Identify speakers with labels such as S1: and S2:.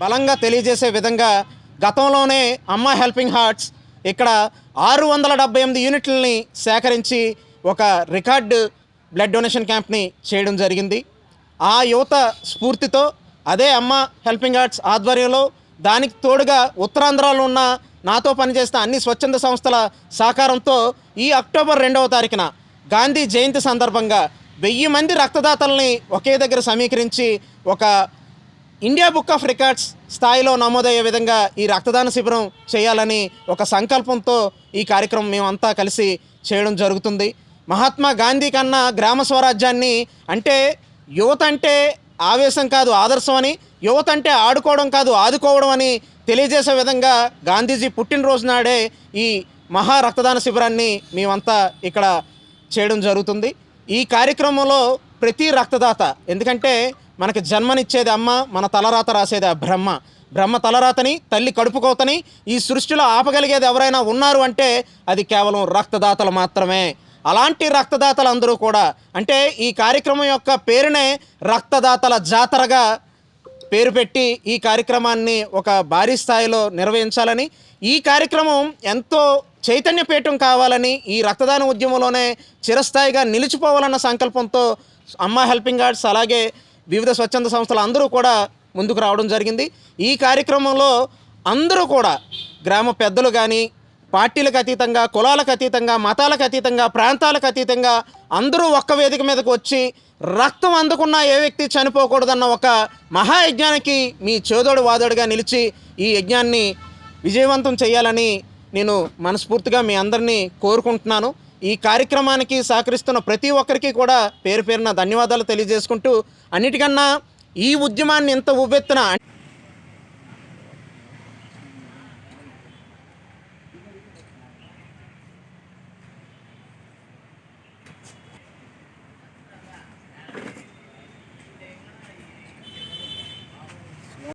S1: బలంగా తెలియజేసే విధంగా గతంలోనే అమ్మ హెల్పింగ్ హార్ట్స్ ఇక్కడ ఆరు వందల డెబ్బై ఎనిమిది యూనిట్లని సేకరించి ఒక రికార్డు బ్లడ్ డొనేషన్ క్యాంప్ని చేయడం జరిగింది. ఆ యువత స్ఫూర్తితో అదే అమ్మ హెల్పింగ్ హార్ట్స్ ఆధ్వర్యంలో దానికి తోడుగా ఉత్తరాంధ్రలో ఉన్న నాతో పనిచేస్తున్న అన్ని స్వచ్ఛంద సంస్థల సహకారంతో ఈ అక్టోబర్ రెండవ తారీఖున గాంధీ జయంతి సందర్భంగా వెయ్యి మంది రక్తదాతల్ని ఒకే దగ్గర సమీకరించి ఒక ఇండియా బుక్ ఆఫ్ రికార్డ్స్ స్థాయిలో నమోదయ్యే విధంగా ఈ రక్తదాన శిబిరం చేయాలని ఒక సంకల్పంతో ఈ కార్యక్రమం మేమంతా కలిసి చేయడం జరుగుతుంది. మహాత్మా గాంధీ కన్నా గ్రామ స్వరాజ్యాన్ని అంటే యువత అంటే ఆవేశం కాదు ఆదర్శం అని యువత అంటే ఆడుకోవడం కాదు ఆదుకోవడం అని తెలియజేసే విధంగా గాంధీజీ పుట్టినరోజు నాడే ఈ మహా రక్తదాన శిబిరాన్ని మేమంతా ఇక్కడ చేయడం జరుగుతుంది. ఈ కార్యక్రమంలో ప్రతి రక్తదాత ఎందుకంటే మనకి జన్మనిచ్చేది అమ్మ మన తలరాత రాసేది ఆ బ్రహ్మ. బ్రహ్మ తలరాతని తల్లి కడుపుకోతని ఈ సృష్టిలో ఆపగలిగేది ఎవరైనా ఉన్నారు అంటే అది కేవలం రక్తదాతలు మాత్రమే. అలాంటి రక్తదాతలు అందరూ కూడా అంటే ఈ కార్యక్రమం యొక్క పేరునే రక్తదాతల జాతరగా పేరు పెట్టి ఈ కార్యక్రమాన్ని ఒక భారీ స్థాయిలో నిర్వహించాలని ఈ కార్యక్రమం ఎంతో చైతన్యపీఠం కావాలని ఈ రక్తదాన ఉద్యమంలోనే చిరస్థాయిగా నిలిచిపోవాలన్న సంకల్పంతో అమ్మ హెల్పింగ్ ఆర్ట్స్ అలాగే వివిధ స్వచ్ఛంద సంస్థలు అందరూ కూడా ముందుకు రావడం జరిగింది. ఈ కార్యక్రమంలో అందరూ కూడా గ్రామ పెద్దలు కానీ పార్టీలకు అతీతంగా కులాలకు అతీతంగా మతాలకు అతీతంగా ప్రాంతాలకు అతీతంగా అందరూ ఒక్క వేదిక మీదకు వచ్చి రక్తం అందుకున్న ఏ వ్యక్తి చనిపోకూడదన్న ఒక మహాయజ్ఞానికి మీ చేదోడు వాదోడుగా నిలిచి ఈ యజ్ఞాన్ని విజయవంతం చేయాలని నేను మనస్ఫూర్తిగా మీ అందరినీ కోరుకుంటున్నాను. ఈ కార్యక్రమానికి సహకరిస్తున్న ప్రతి ఒక్కరికి కూడా పేరు పేరున ధన్యవాదాలు తెలియజేసుకుంటూ అన్నిటికన్నా ఈ ఉద్యమాన్ని ఇంత ఉవ్వెత్తున